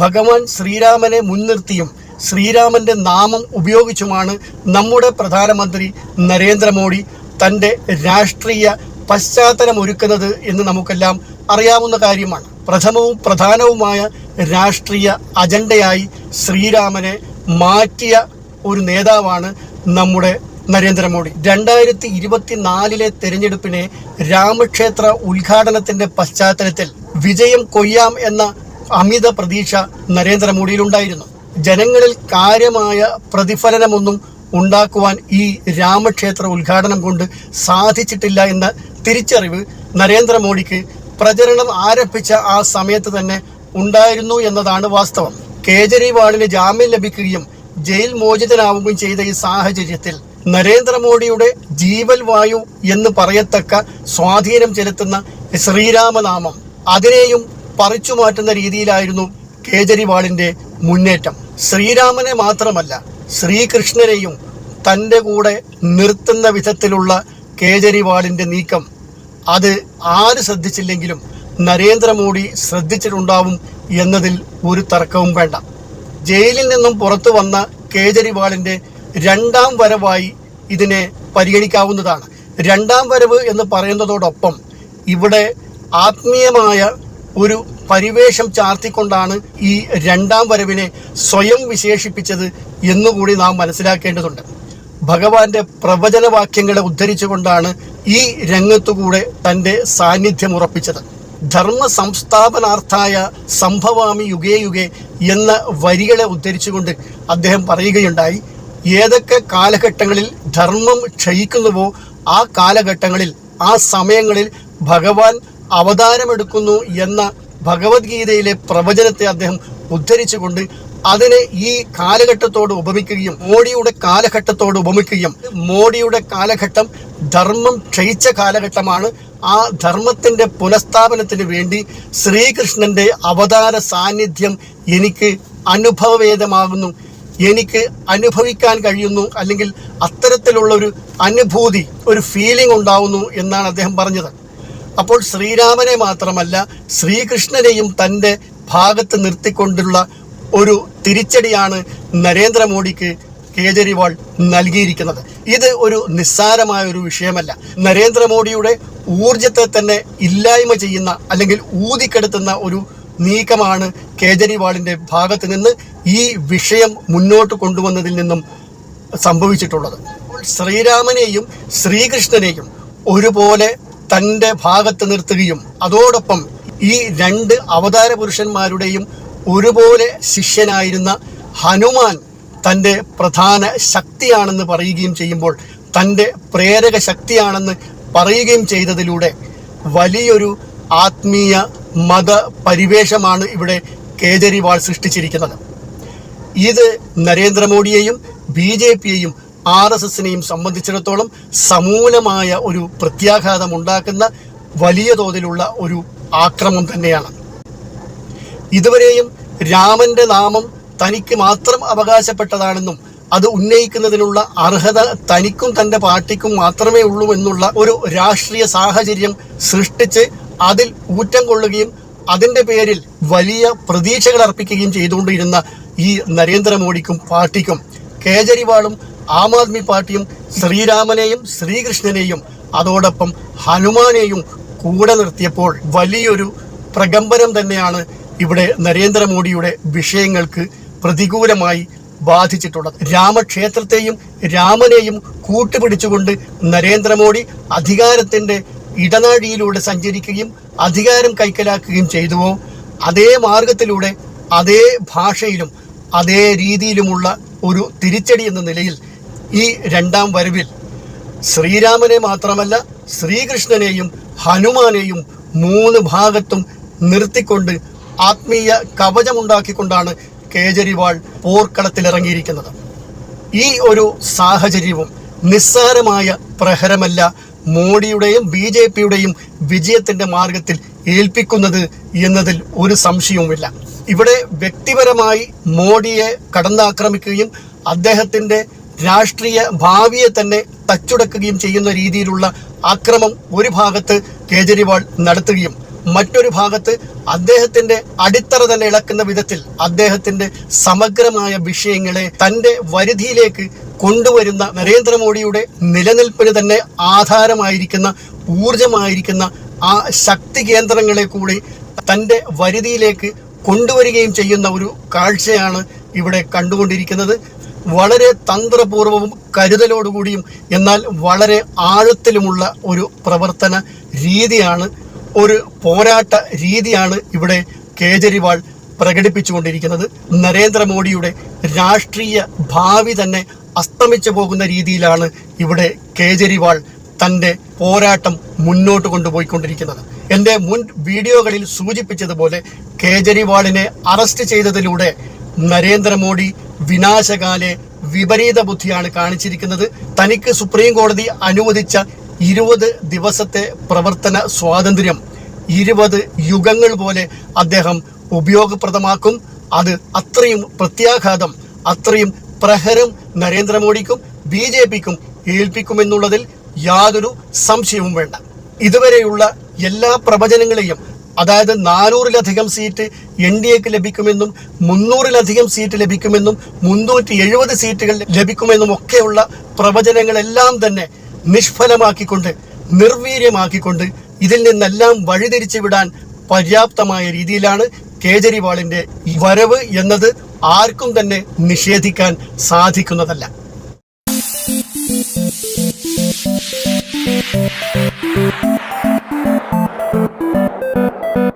ഭഗവാൻ ശ്രീരാമനെ മുൻനിർത്തിയും ശ്രീരാമന്റെ നാമം ഉപയോഗിച്ചുമാണ് നമ്മുടെ പ്രധാനമന്ത്രി നരേന്ദ്രമോദി തന്റെ രാഷ്ട്രീയ പശ്ചാത്തലമൊരുക്കുന്നത് എന്ന് നമുക്കെല്ലാം അറിയാവുന്ന കാര്യമാണ്. പ്രഥമവും പ്രധാനവുമായ രാഷ്ട്രീയ അജണ്ടയായി ശ്രീരാമനെ മാറ്റിയ ഒരു നേതാവാണ് നമ്മുടെ നരേന്ദ്രമോദി. രണ്ടായിരത്തി ഇരുപത്തിനാലിലെ തെരഞ്ഞെടുപ്പിനെ രാമക്ഷേത്ര ഉദ്ഘാടനത്തിന്റെ പശ്ചാത്തലത്തിൽ വിജയം കൊയ്യാം എന്ന അമിത പ്രതീക്ഷ നരേന്ദ്രമോദിയിലുണ്ടായിരുന്നു. ജനങ്ങളിൽ കാര്യമായ പ്രതിഫലനമൊന്നും ഉണ്ടാക്കുവാൻ ഈ രാമക്ഷേത്ര ഉദ്ഘാടനം കൊണ്ട് സാധിച്ചിട്ടില്ല എന്ന തിരിച്ചറിവ് നരേന്ദ്രമോദിക്ക് പ്രചരണം ആരംഭിച്ച ആ സമയത്ത് തന്നെ ഉണ്ടായിരുന്നു എന്നതാണ് വാസ്തവം. കേജ്രിവാളിന് ജാമ്യം ലഭിക്കുകയും ജയിൽ മോചിതനാവുകയും ചെയ്ത ഈ സാഹചര്യത്തിൽ നരേന്ദ്രമോദിയുടെ ജീവൽ വായു എന്ന് പറയത്തക്ക സ്വാധീനം ചെലുത്തുന്ന ശ്രീരാമനാമം. അതിനെയും പറിച്ചു മാറ്റുന്ന രീതിയിലായിരുന്നു കേജരിവാളിന്റെ മുന്നേറ്റം. ശ്രീരാമനെ മാത്രമല്ല ശ്രീകൃഷ്ണനെയും തന്റെ കൂടെ നിർത്തുന്ന വിധത്തിലുള്ള കേജരിവാളിന്റെ നീക്കം അത് ആര് ശ്രദ്ധിച്ചില്ലെങ്കിലും നരേന്ദ്രമോദി ശ്രദ്ധിച്ചിട്ടുണ്ടാവും എന്നതിൽ ഒരു തർക്കവും വേണ്ട. ജയിലിൽ നിന്നും പുറത്തു വന്ന കേജരിവാളിന്റെ രണ്ടാം വരവായി ഇതിനെ പരിഗണിക്കാവുന്നതാണ്. രണ്ടാം വരവ് എന്ന് പറയുന്നതോടൊപ്പം ഇവിടെ ആത്മീയമായ ഒരു പരിവേഷം ചാർത്തിക്കൊണ്ടാണ് ഈ രണ്ടാം വരവിനെ സ്വയം വിശേഷിപ്പിച്ചത് എന്നുകൂടി നാം മനസ്സിലാക്കേണ്ടതുണ്ട്. ഭഗവാന്റെ പ്രവചനവാക്യങ്ങളെ ഉദ്ധരിച്ചുകൊണ്ടാണ് ഈ രംഗത്തുകൂടെ തന്റെ സാന്നിധ്യം ഉറപ്പിച്ചത്. ധർമ്മ സംസ്ഥാപനാർത്ഥായ സംഭവാമി യുഗേ യുഗേ എന്ന വരികളെ ഉദ്ധരിച്ചുകൊണ്ട് അദ്ദേഹം പറയുകയുണ്ടായി ഏതൊക്കെ കാലഘട്ടങ്ങളിൽ ധർമ്മം ക്ഷയിക്കുന്നുവോ ആ കാലഘട്ടങ്ങളിൽ ആ സമയങ്ങളിൽ ഭഗവാൻ അവതാരമെടുക്കുന്നു എന്ന ഭഗവത്ഗീതയിലെ പ്രവചനത്തെ അദ്ദേഹം ഉദ്ധരിച്ചുകൊണ്ട് അതിനെ ഈ കാലഘട്ടത്തോട് ഉപമിക്കുകയും മോഡിയുടെ കാലഘട്ടത്തോട് ഉപമിക്കുകയും മോഡിയുടെ കാലഘട്ടം ധർമ്മം ക്ഷയിച്ച കാലഘട്ടമാണ്. ആ ധർമ്മത്തിന്റെ പുനഃസ്ഥാപനത്തിന് വേണ്ടി ശ്രീകൃഷ്ണന്റെ അവതാര സാന്നിധ്യം എനിക്ക് അനുഭവവേദമാകുന്നു. എനിക്ക് അനുഭവിക്കാൻ കഴിയുന്നു. അല്ലെങ്കിൽ അത്തരത്തിലുള്ള ഒരു അനുഭൂതി ഒരു ഫീലിംഗ് ഉണ്ടാവുന്നു എന്നാണ് അദ്ദേഹം പറഞ്ഞത്. അപ്പോൾ ശ്രീരാമനെ മാത്രമല്ല ശ്രീകൃഷ്ണനെയും തന്റെ ഭാഗത്ത് നിർത്തിക്കൊണ്ടുള്ള ഒരു തിരിച്ചടിയാണ് നരേന്ദ്രമോദിക്ക് കേജരിവാൾ നൽകിയിരിക്കുന്നത്. ഇത് ഒരു നിസ്സാരമായ ഒരു വിഷയമല്ല. നരേന്ദ്രമോദിയുടെ ഊർജത്തെ തന്നെ ഇല്ലായ്മ ചെയ്യുന്ന അല്ലെങ്കിൽ ഊതിക്കെടുത്തുന്ന ഒരു നീക്കമാണ് കേജരിവാളിന്റെ ഭാഗത്ത് നിന്ന് ഈ വിഷയം മുന്നോട്ട് കൊണ്ടുവന്നതിൽ നിന്നും സംഭവിച്ചിട്ടുള്ളത്. ശ്രീരാമനെയും ശ്രീകൃഷ്ണനെയും ഒരുപോലെ തന്റെ ഭാഗത്ത് നിർത്തുകയും അതോടൊപ്പം ഈ രണ്ട് അവതാര പുരുഷന്മാരുടെയും ഒരുപോലെ ശിഷ്യനായിരുന്ന ഹനുമാൻ തന്റെ പ്രധാന ശക്തിയാണെന്ന് പറയുകയും ചെയ്യുമ്പോൾ തന്റെ പ്രേരക ശക്തിയാണെന്ന് പറയുകയും ചെയ്തതിലൂടെ വലിയൊരു ആത്മീയ മത പരിവേഷമാണ് ഇവിടെ കേജരിവാൾ സൃഷ്ടിച്ചിരിക്കുന്നത്. ഇത് നരേന്ദ്രമോദിയെയും ബി ജെ പിയെയും ആർ എസ് എസിനെയും സംബന്ധിച്ചിടത്തോളം സമൂലമായ ഒരു പ്രത്യാഘാതം ഉണ്ടാക്കുന്ന വലിയ തോതിലുള്ള ഒരു ആക്രമം തന്നെയാണ്. ഇതുവരെയും രാമന്റെ നാമം തനിക്ക് മാത്രം അവകാശപ്പെട്ടതാണെന്നും അത് ഉന്നയിക്കുന്നതിനുള്ള അർഹത തനിക്കും തന്റെ പാർട്ടിക്കും മാത്രമേ ഉള്ളൂ എന്നുള്ള ഒരു രാഷ്ട്രീയ സാഹചര്യം സൃഷ്ടിച്ച് അതിൽ ഊറ്റം കൊള്ളുകയും അതിന്റെ പേരിൽ വലിയ പ്രതീക്ഷകൾ അർപ്പിക്കുകയും ചെയ്തുകൊണ്ടിരുന്ന ഈ നരേന്ദ്രമോദിക്കും പാർട്ടിക്കും കേജ്രിവാളും ആം ആദ്മി പാർട്ടിയും ശ്രീരാമനെയും ശ്രീകൃഷ്ണനെയും അതോടൊപ്പം ഹനുമാനെയും കൂടെ നിർത്തിയപ്പോൾ വലിയൊരു പ്രകമ്പനം തന്നെയാണ് ഇവിടെ നരേന്ദ്രമോദിയുടെ വിഷയങ്ങൾക്ക് പ്രതികൂലമായി ബാധിച്ചിട്ടുള്ളത്. രാമക്ഷേത്രത്തെയും രാമനെയും കൂട്ടുപിടിച്ചുകൊണ്ട് നരേന്ദ്രമോദി അധികാരത്തിന്റെ ഇടനാഴിയിലൂടെ സഞ്ചരിക്കുകയും അധികാരം കൈക്കലാക്കുകയും ചെയ്തുവോ അതേ മാർഗത്തിലൂടെ അതേ ഭാഷയിലും അതേ രീതിയിലുമുള്ള ഒരു തിരിച്ചടി എന്ന നിലയിൽ ഈ രണ്ടാം വരവിൽ ശ്രീരാമനെ മാത്രമല്ല ശ്രീകൃഷ്ണനെയും ഹനുമാനെയും മൂന്ന് ഭാഗത്തും നിർത്തിക്കൊണ്ട് ആത്മീയ കവചമുണ്ടാക്കിക്കൊണ്ടാണ് കേജരിവാൾ പോർക്കളത്തിലിറങ്ങിയിരിക്കുന്നത്. ഈ ഒരു സാഹചര്യവും നിസ്സാരമായ പ്രഹരമല്ല മോഡിയുടെയും ബി ജെ പിയുടെയും വിജയത്തിന്റെ മാർഗത്തിൽ ഏൽപ്പിക്കുന്നത് എന്നതിൽ ഒരു സംശയവുമില്ല. ഇവിടെ വ്യക്തിപരമായി മോഡിയെ കടന്നാക്രമിക്കുകയും അദ്ദേഹത്തിന്റെ രാഷ്ട്രീയ ഭാവിയെ തന്നെ തച്ചുടക്കുകയും ചെയ്യുന്ന രീതിയിലുള്ള ആക്രമം ഒരു ഭാഗത്ത് കേജരിവാൾ നടത്തുകയും മറ്റൊരു ഭാഗത്ത് അദ്ദേഹത്തിന്റെ അടിത്തറ തന്നെ ഇളക്കുന്ന വിധത്തിൽ അദ്ദേഹത്തിന്റെ സമഗ്രമായ വിഷയങ്ങളെ തന്റെ വരുതിയിലേക്ക് കൊണ്ടുവരുന്ന നരേന്ദ്രമോദിയുടെ നിലനിൽപ്പിന് തന്നെ ആധാരമായിരിക്കുന്ന ഊർജമായിരിക്കുന്ന ആ ശക്തി കേന്ദ്രങ്ങളെ കൂടി തന്റെ വരുതിയിലേക്ക് കൊണ്ടുവരികയും ചെയ്യുന്ന ഒരു കാഴ്ചയാണ് ഇവിടെ കണ്ടുകൊണ്ടിരിക്കുന്നത്. വളരെ തന്ത്രപൂർവവും കരുതലോടുകൂടിയും എന്നാൽ വളരെ ആഴത്തിലുമുള്ള ഒരു പ്രവർത്തന രീതിയാണ് ഒരു പോരാട്ട രീതിയാണ് ഇവിടെ കേജരിവാൾ പ്രകടിപ്പിച്ചുകൊണ്ടിരിക്കുന്നത്. നരേന്ദ്രമോദിയുടെ രാഷ്ട്രീയ ഭാവി തന്നെ അസ്തമിച്ചു പോകുന്ന രീതിയിലാണ് ഇവിടെ കേജരിവാൾ തന്റെ പോരാട്ടം മുന്നോട്ട് കൊണ്ടുപോയിക്കൊണ്ടിരിക്കുന്നത്. എന്റെ മുൻ വീഡിയോകളിൽ സൂചിപ്പിച്ചതുപോലെ കേജരിവാളിനെ അറസ്റ്റ് ചെയ്തതിലൂടെ നരേന്ദ്രമോദി വിനാശകാലെ വിപരീത ബുദ്ധിയാണ് കാണിച്ചിരിക്കുന്നത്. തനിക്ക് സുപ്രീം കോടതി അനുവദിച്ച ഇരുപത് ദിവസത്തെ പ്രവർത്തന സ്വാതന്ത്ര്യം. ഇരുപത് യുഗങ്ങൾ പോലെ അദ്ദേഹം ഉപയോഗപ്രദമാക്കും. അത് അത്രയും പ്രത്യാഘാതം അത്രയും പ്രഹരം നരേന്ദ്രമോദിക്കും ബി ജെ പിക്കും ഏൽപ്പിക്കുമെന്നുള്ളതിൽ യാതൊരു സംശയവും വേണ്ട. ഇതുവരെയുള്ള എല്ലാ പ്രവചനങ്ങളെയും അതായത് നാനൂറിലധികം സീറ്റ് എൻ ഡി എക്ക് ലഭിക്കുമെന്നും മുന്നൂറിലധികം സീറ്റ് ലഭിക്കുമെന്നും മുന്നൂറ്റി എഴുപത് സീറ്റുകൾ ലഭിക്കുമെന്നും ഒക്കെയുള്ള പ്രവചനങ്ങളെല്ലാം തന്നെ നിഷ്ഫലമാക്കിക്കൊണ്ട് നിർവീര്യമാക്കിക്കൊണ്ട് ഇതിൽ നിന്നെല്ലാം വഴിതിരിച്ചു വിടാൻ പര്യാപ്തമായ രീതിയിലാണ് കേജരിവാളിന്റെ വരവ് എന്നത് ആർക്കും തന്നെ നിഷേധിക്കാൻ സാധിക്കുന്നതല്ല.